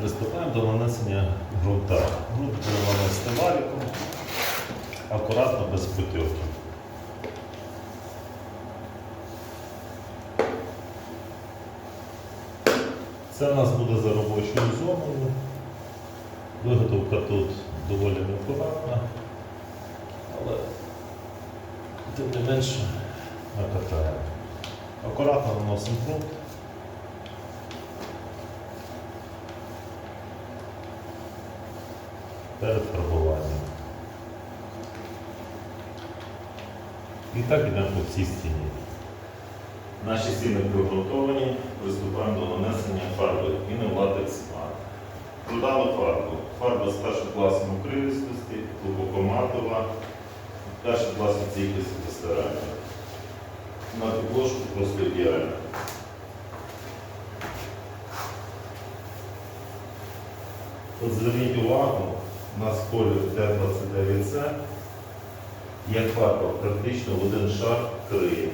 Приступаємо до нанесення ґрунта. Ґрунт будемо нанести валіком, акуратно, без путьовки. Це у нас буде за робочою зоною. Виготовка тут доволі неакуратна, але тим не менше накатаємо. Акуратно наносимо ґрунт. Перед фарбуванням. І так йдемо по всій стіні. Наші стіни приготовані, приступаємо до нанесення фарби Інноватекс Art. Продали фарбу. Фарба з першокласом укривістості, глибокоматова, перший клас стійкості та старання. На підложку просто ідеально. От зверніть увагу, у нас колір Т29С, як фарба практично в один шар криє.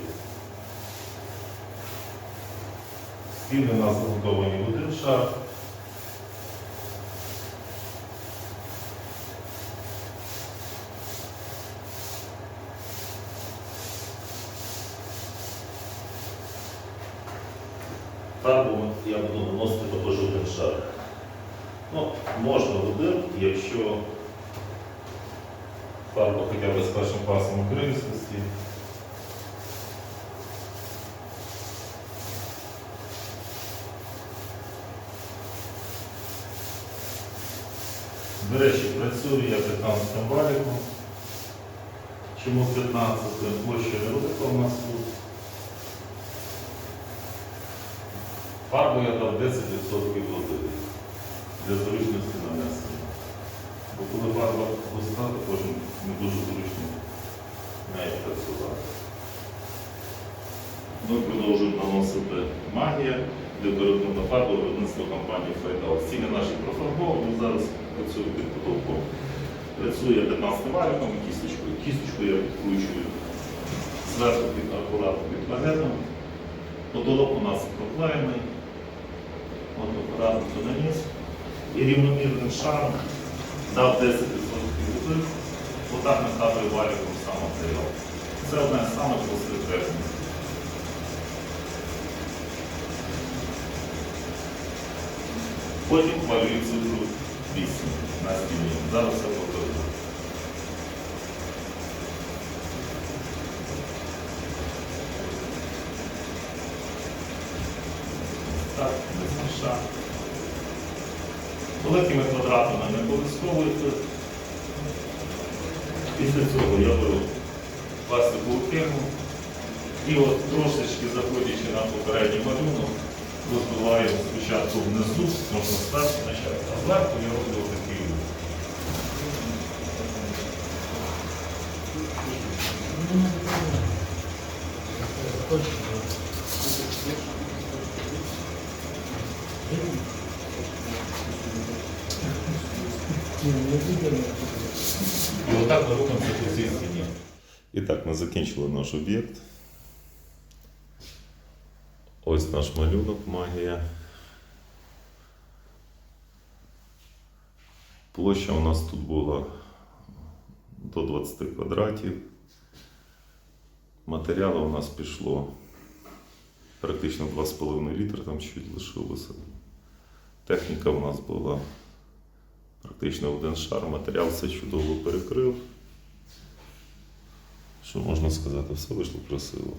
Стіни у нас заготовані в один шар. Фарбу я буду наносити також один шар. Ну, можна один, якщо фарба хоча б з першим класом укривістості. До речі, працюю я 15 валіком. Чому 15? Площа невелика у нас тут. Фарбу я дав 10% води для зручності нанесення. Бо коли фарба густа, також не дуже зручно нею працювати. Ми продовжуємо наносити магія, декоративна фарба виробництва компанії Файдал. Стіни наші профарбовані, зараз працюю під потолком. Працює 15 валіком і кісточкою. Кісточку я відкручую зверху під акуратно під багетом. Потолок у нас проклеєний. От акуратно то наніс. І рівномірним шаром дав 10% води. Отак накапує валіком сам матеріал. Це одна з самих простих технік. Потім валюю цифру 8 на стіні. Зараз все покажу. Так, без марша. Великими квадратами не обов'язково. Після цього я беру пластикову кему і от трошечки заходячи на попередній малюнок, розбиваю спочатку внизу, можна старше почати, а зверху я роблю такий рух. І отак по всій стіні. І так, ми закінчили наш об'єкт. Ось наш малюнок магія. Площа у нас тут була до 20 квадратів. Матеріалу у нас пішло практично 2,5 літра, там чуть лишилося. Техніка у нас була практично один шар. Матеріал все чудово перекрив. Що можна сказати, все вийшло красиво.